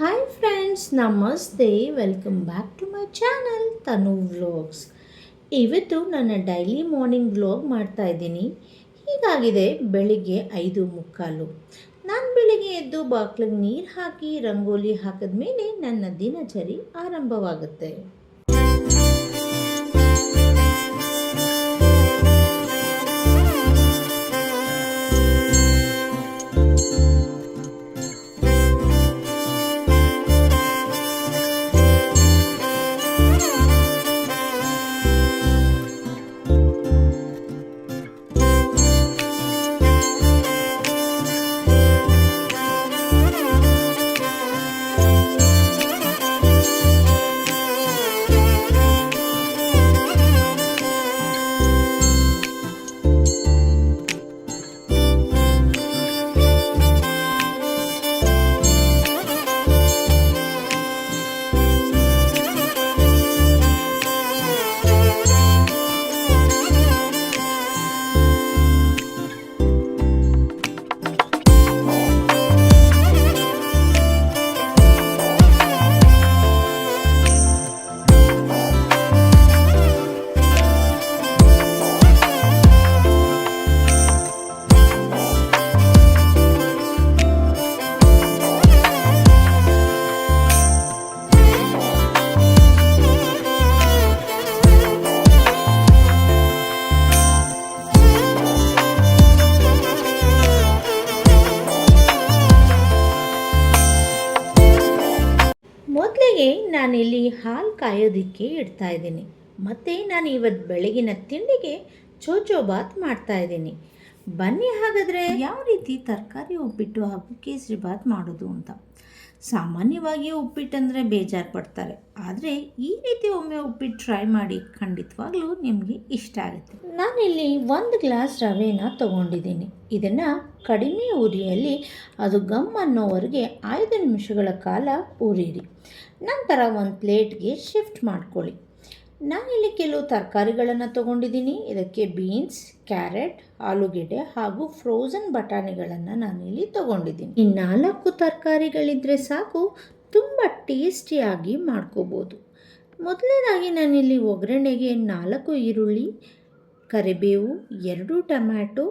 Hi friends ನಮಸ್ತೆ welcome back to my channel Tanu vlogs ಇವತ್ತು ನನ್ನ ಡೈಲಿ ಮಾರ್ನಿಂಗ್ ವ್ಲಾಗ್ ಮಾಡ್ತಾ ಇದ್ದೀನಿ. ಹೀಗಾಗಿದೆ ಬೆಳಿಗ್ಗೆ ಐದು ಮುಕ್ಕಾಲು. ನಾನು ಬೆಳಿಗ್ಗೆ ಎದ್ದು ಬಾಕ್ಲಿಗೆ ನೀರು ಹಾಕಿ, ರಂಗೋಲಿ ಹಾಕಿದ ಮೇಲೆ ನನ್ನ ದಿನಚರಿ ಆರಂಭವಾಗುತ್ತೆ. ಮೊದಲಿಗೆ ನಾನಿಲ್ಲಿ ಹಾಲು ಕಾಯೋದಕ್ಕೆ ಇಡ್ತಾ ಇದ್ದೀನಿ. ಮತ್ತು ನಾನು ಇವತ್ತು ಬೆಳಗಿನ ತಿಂಡಿಗೆ ಚೋಚೋ ಬಾತ್ ಮಾಡ್ತಾ ಇದ್ದೀನಿ. ಬನ್ನಿ ಹಾಗಾದರೆ. ಯಾವ ರೀತಿ ತರಕಾರಿ ಉಪ್ಪಿಟ್ಟು ಹಾಗೂ ಕೇಸರಿ ಬಾತ್ ಮಾಡೋದು ಅಂತ. ಸಾಮಾನ್ಯವಾಗಿ ಉಪ್ಪಿಟ್ಟಂದರೆ ಬೇಜಾರು ಪಡ್ತಾರೆ ಆದರೆ ಈ ರೀತಿ ಒಮ್ಮೆ ಉಪ್ಪಿಟ್ಟು ಟ್ರೈ ಮಾಡಿ ಖಂಡಿತವಾಗ್ಲೂ ನಿಮಗೆ ಇಷ್ಟ ಆಗುತ್ತೆ. ನಾನಿಲ್ಲಿ ಒಂದು ಗ್ಲಾಸ್ ರವೆನ ತಗೊಂಡಿದ್ದೀನಿ. ಇದನ್ನು ಕಡಿಮೆ ಉರಿಯಲ್ಲಿ ಅದು ಗಮ್ ಅನ್ನೋವರೆಗೆ ಐದು ನಿಮಿಷಗಳ ಕಾಲ ಉರಿಯಿರಿ. ನಂತರ ಒಂದು ಪ್ಲೇಟ್ಗೆ ಶಿಫ್ಟ್ ಮಾಡ್ಕೊಳ್ಳಿ. ನಾನಿಲ್ಲಿ ಕೆಲವು ತರಕಾರಿಗಳನ್ನು ತೊಗೊಂಡಿದ್ದೀನಿ. ಇದಕ್ಕೆ ಬೀನ್ಸ್, ಕ್ಯಾರೆಟ್, ಆಲೂಗೆಡ್ಡೆ ಹಾಗೂ ಫ್ರೋಝನ್ ಬಟಾಣಿಗಳನ್ನು ನಾನಿಲ್ಲಿ ತೊಗೊಂಡಿದ್ದೀನಿ. ಈ ನಾಲ್ಕು ತರಕಾರಿಗಳಿದ್ದರೆ ಸಾಕು, ತುಂಬ ಟೇಸ್ಟಿಯಾಗಿ ಮಾಡ್ಕೋಬೋದು. ಮೊದಲನೇದಾಗಿ ನಾನಿಲ್ಲಿ ಒಗ್ಗರಣೆಗೆ ನಾಲ್ಕು ಈರುಳ್ಳಿ, ಕರಿಬೇವು, ಎರಡು ಟೊಮ್ಯಾಟೊ,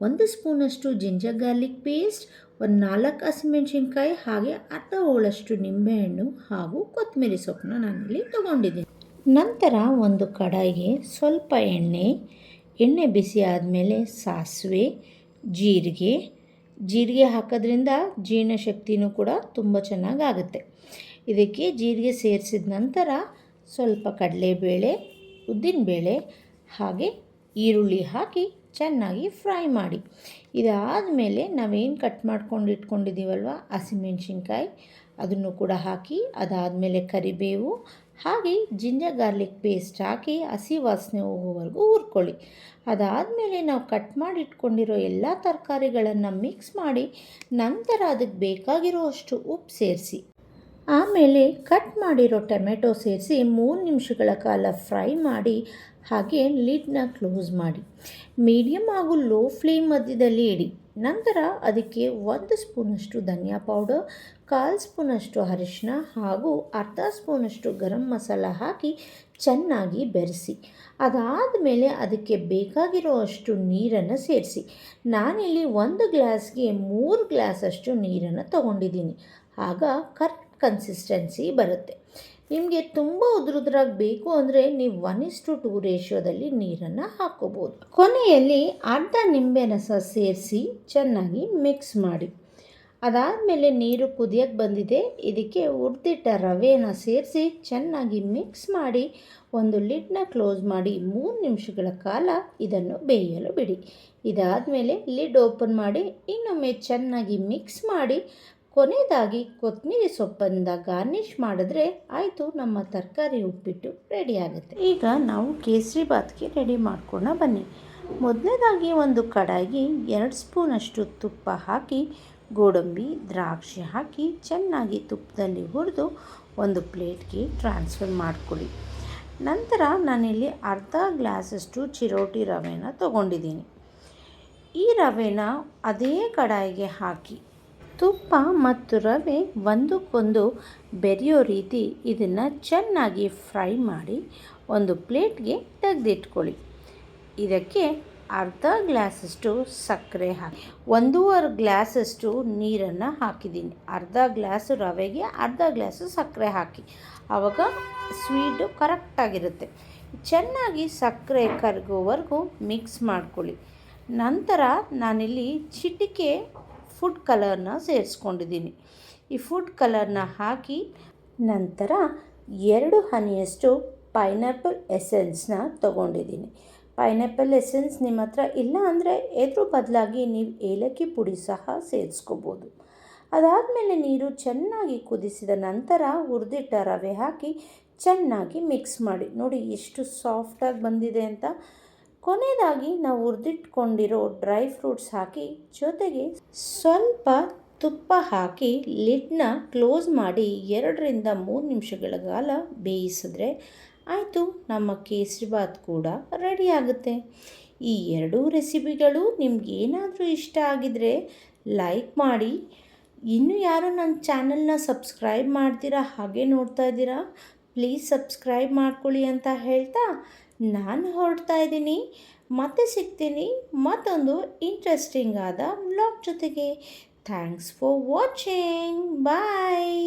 ಒಂದು ಸ್ಪೂನಷ್ಟು ಜಿಂಜರ್ ಗಾರ್ಲಿಕ್ ಪೇಸ್ಟ್, ಒಂದು ನಾಲ್ಕು ಹಸಿಮೆಣಸಿನ್ಕಾಯಿ, ಹಾಗೆ ಅರ್ಧ ಹೋಳಷ್ಟು ನಿಂಬೆಹಣ್ಣು ಹಾಗೂ ಕೊತ್ತಂಬರಿ ಸೊಪ್ಪನ್ನ ನಾನಿಲ್ಲಿ ತೊಗೊಂಡಿದ್ದೀನಿ. ನಂತರ ಒಂದು ಕಡಾಯಿಗೆ ಸ್ವಲ್ಪ ಎಣ್ಣೆ ಎಣ್ಣೆ ಬಿಸಿ ಆದಮೇಲೆ ಸಾಸಿವೆ, ಜೀರಿಗೆ ಜೀರಿಗೆ ಹಾಕೋದ್ರಿಂದ ಜೀರ್ಣಶಕ್ತಿನೂ ಕೂಡ ತುಂಬ ಚೆನ್ನಾಗಾಗುತ್ತೆ. ಇದಕ್ಕೆ ಜೀರಿಗೆ ಸೇರಿಸಿದ ನಂತರ ಸ್ವಲ್ಪ ಕಡಲೆಬೇಳೆ, ಉದ್ದಿನಬೇಳೆ, ಹಾಗೆ ಈರುಳ್ಳಿ ಹಾಕಿ ಚೆನ್ನಾಗಿ ಫ್ರೈ ಮಾಡಿ. ಇದಾದ ಮೇಲೆ ನಾವೇನು ಕಟ್ ಮಾಡ್ಕೊಂಡು ಇಟ್ಕೊಂಡಿದ್ದೀವಲ್ವ? ಹಸಿಮೆಣ್ಸಿನ್ಕಾಯಿ, ಅದನ್ನು ಕೂಡ ಹಾಕಿ ಅದಾದಮೇಲೆ ಕರಿಬೇವು ಹಾಗೆ ಜಿಂಜರ್ ಗಾರ್ಲಿಕ್ ಪೇಸ್ಟ್ ಹಾಕಿ ಹಸಿ ವಾಸನೆ ಹೋಗೋವರೆಗೂ ಹುರ್ಕೊಳ್ಳಿ. ಅದಾದಮೇಲೆ ನಾವು ಕಟ್ ಮಾಡಿ ಇಟ್ಕೊಂಡಿರೋ ಎಲ್ಲ ತರಕಾರಿಗಳನ್ನು ಮಿಕ್ಸ್ ಮಾಡಿ ನಂತರ ಅದಕ್ಕೆ ಬೇಕಾಗಿರೋ ಅಷ್ಟು ಉಪ್ಪು ಸೇರಿಸಿ. ಆಮೇಲೆ ಕಟ್ ಮಾಡಿರೋ ಟೊಮೆಟೊ ಸೇರಿಸಿ ಮೂರು ನಿಮಿಷಗಳ ಕಾಲ ಫ್ರೈ ಮಾಡಿ ಹಾಗೆ ಲಿಡ್ನ ಕ್ಲೋಸ್ ಮಾಡಿ. ಮೀಡಿಯಮ್ ಹಾಗೂ ಲೋ ಫ್ಲೇಮ್ ಮಧ್ಯದಲ್ಲಿ ಇಡಿ. ನಂತರ ಅದಕ್ಕೆ ಒಂದು ಸ್ಪೂನಷ್ಟು ಧನಿಯಾ ಪೌಡರ್, ಕಾಲು ಸ್ಪೂನಷ್ಟು ಅರಿಶಿನ ಹಾಗೂ ಅರ್ಧ ಸ್ಪೂನಷ್ಟು ಗರಂ ಮಸಾಲ ಹಾಕಿ ಚೆನ್ನಾಗಿ ಬೆರೆಸಿ. ಅದಾದ ಮೇಲೆ ಅದಕ್ಕೆ ಬೇಕಾಗಿರೋ ಅಷ್ಟು ನೀರನ್ನು ಸೇರಿಸಿ. ನಾನಿಲ್ಲಿ ಒಂದು ಗ್ಲಾಸ್ಗೆ ಮೂರು ಗ್ಲಾಸಷ್ಟು ನೀರನ್ನು ತಗೊಂಡಿದ್ದೀನಿ. ಆಗ ಕರೆಕ್ಟ್ ಕನ್ಸಿಸ್ಟೆನ್ಸಿ ಬರುತ್ತೆ. ನಿಮಗೆ ತುಂಬ ಉದುರುದ್ರಾಗಿ ಬೇಕು ಅಂದರೆ ನೀವು ಒನ್ ಇಸ್ ಟು ಟೂ ರೇಷಿಯೋದಲ್ಲಿ ನೀರನ್ನು ಹಾಕ್ಕೋಬೋದು ಕೊನೆಯಲ್ಲಿ ಅರ್ಧ ನಿಂಬೆ ರಸ ಸೇರಿಸಿ ಚೆನ್ನಾಗಿ ಮಿಕ್ಸ್ ಮಾಡಿ. ಅದಾದಮೇಲೆ ನೀರು ಕುದಿಯೋಕ್ಕೆ ಬಂದಿದೆ. ಇದಕ್ಕೆ ಹುರಿದಿಟ್ಟ ರವೆನ ಸೇರಿಸಿ ಚೆನ್ನಾಗಿ ಮಿಕ್ಸ್ ಮಾಡಿ ಒಂದು ಲಿಡ್ನ ಕ್ಲೋಸ್ ಮಾಡಿ ಮೂರು ನಿಮಿಷಗಳ ಕಾಲ ಇದನ್ನು ಬೇಯಲು ಬಿಡಿ. ಇದಾದಮೇಲೆ ಲಿಡ್ ಓಪನ್ ಮಾಡಿ ಇನ್ನೊಮ್ಮೆ ಚೆನ್ನಾಗಿ ಮಿಕ್ಸ್ ಮಾಡಿ ಕೊನೆಯದಾಗಿ ಕೊತ್ತಂಬರಿ ಸೊಪ್ಪಿಂದ ಗಾರ್ನಿಷ್ ಮಾಡಿದ್ರೆ ಆಯಿತು, ನಮ್ಮ ತರಕಾರಿ ಉಪ್ಪಿಟ್ಟು ರೆಡಿ ಆಗುತ್ತೆ. ಈಗ ನಾವು ಕೇಸರಿ ಬಾತ್ಗೆ ರೆಡಿ ಮಾಡ್ಕೊಂಡು ಬನ್ನಿ. ಮೊದಲನೇದಾಗಿ ಒಂದು ಕಡಾಯಿಗೆ ಎರಡು ಸ್ಪೂನಷ್ಟು ತುಪ್ಪ ಹಾಕಿ, ಗೋಡಂಬಿ, ದ್ರಾಕ್ಷಿ ಹಾಕಿ ಚೆನ್ನಾಗಿ ತುಪ್ಪದಲ್ಲಿ ಹುರಿದು ಒಂದು ಪ್ಲೇಟ್ಗೆ ಟ್ರಾನ್ಸ್ಫರ್ ಮಾಡ್ಕೊಳ್ಳಿ. ನಂತರ ನಾನಿಲ್ಲಿ ಅರ್ಧ ಗ್ಲಾಸಷ್ಟು ಚಿರೋಟಿ ರವೆನ ತಗೊಂಡಿದ್ದೀನಿ. ಈ ರವೆನ ಅದೇ ಕಡಾಯಿಗೆ ಹಾಕಿ ತುಪ್ಪ ಮತ್ತು ರವೆ ಒಂದಕ್ಕೊಂದು ಬೆರೆಯೋ ರೀತಿ ಇದನ್ನು ಚೆನ್ನಾಗಿ ಫ್ರೈ ಮಾಡಿ ಒಂದು ಪ್ಲೇಟ್ಗೆ ತೆಗೆದಿಟ್ಕೊಳ್ಳಿ. ಇದಕ್ಕೆ ಅರ್ಧ ಗ್ಲಾಸಷ್ಟು ಸಕ್ಕರೆ ಹಾಕಿ, ಒಂದೂವರೆ ಗ್ಲಾಸಷ್ಟು ನೀರನ್ನು ಹಾಕಿದ್ದೀನಿ. ಅರ್ಧ ಗ್ಲಾಸು ರವೆಗೆ, ಅರ್ಧ ಗ್ಲಾಸು ಸಕ್ಕರೆ ಹಾಕಿ. ಆವಾಗ ಸ್ವೀಟು ಕರೆಕ್ಟಾಗಿರುತ್ತೆ. ಚೆನ್ನಾಗಿ ಸಕ್ಕರೆ ಕರಗೋವರೆಗೂ ಮಿಕ್ಸ್ ಮಾಡ್ಕೊಳ್ಳಿ. ನಂತರ ನಾನಿಲ್ಲಿ ಚಿಟಿಕೆ ಫುಡ್ ಕಲರ್ನ ಸೇರಿಸ್ಕೊಂಡಿದ್ದೀನಿ. ಈ ಫುಡ್ ಕಲರ್ನ ಹಾಕಿ ನಂತರ ಎರಡು ಹನಿಯಷ್ಟು ಪೈನಾಪಲ್ ಎಸೆನ್ಸ್ನ ತಗೊಂಡಿದ್ದೀನಿ. ಪೈನಾಪಲ್ ಎಸೆನ್ಸ್ ನಿಮ್ಮ ಹತ್ರ ಇಲ್ಲ ಅಂದರೆ ಎದ್ರ ಬದಲಾಗಿ ನೀವು ಏಲಕ್ಕಿ ಪುಡಿ ಸಹ ಸೇರಿಸ್ಕೋಬೋದು. ಅದಾದಮೇಲೆ ನೀರು ಚೆನ್ನಾಗಿ ಕುದಿಸಿದ ನಂತರ ಹುರಿದಿಟ್ಟ ರವೆ ಹಾಕಿ ಚೆನ್ನಾಗಿ ಮಿಕ್ಸ್ ಮಾಡಿ. ನೋಡಿ ಎಷ್ಟು ಸಾಫ್ಟಾಗಿ ಬಂದಿದೆ ಅಂತ. ಕೊನೆಯದಾಗಿ ನಾವು ಹುರಿದಿಟ್ಕೊಂಡಿರೋ ಡ್ರೈ ಫ್ರೂಟ್ಸ್ ಹಾಕಿ, ಜೊತೆಗೆ ಸ್ವಲ್ಪ ತುಪ್ಪ ಹಾಕಿ ಲಿಡ್ನ ಕ್ಲೋಸ್ ಮಾಡಿ ಎರಡರಿಂದ ಮೂರು ನಿಮಿಷಗಳ ಕಾಲ ಬೇಯಿಸಿದ್ರೆ ಆಯಿತು, ನಮ್ಮ ಕೇಸರಿಬಾತ್ ಕೂಡ ರೆಡಿ ಆಗುತ್ತೆ. ಈ ಎರಡೂ ರೆಸಿಪಿಗಳು ನಿಮ್ಗೆ ಏನಾದರೂ ಇಷ್ಟ ಆಗಿದರೆ ಲೈಕ್ ಮಾಡಿ. ಇನ್ನೂ ಯಾರು ನನ್ನ ಚಾನಲ್ನ ಸಬ್ಸ್ಕ್ರೈಬ್ ಮಾಡ್ತೀರಾ ಹಾಗೆ ನೋಡ್ತಾ ಇದ್ದೀರಾ? ಪ್ಲೀಸ್ ಸಬ್ಸ್ಕ್ರೈಬ್ ಮಾಡ್ಕೊಳ್ಳಿ ಅಂತ ಹೇಳ್ತಾ ನಾನು ಹೊರಡ್ತಾ ಇದ್ದೀನಿ. ಮತ್ತೆ ಸಿಗ್ತೀನಿ ಮತ್ತೊಂದು ಇಂಟ್ರೆಸ್ಟಿಂಗ್ ಆದ ವ್ಲಾಗ್ ಜೊತೆಗೆ. Thanks for watching bye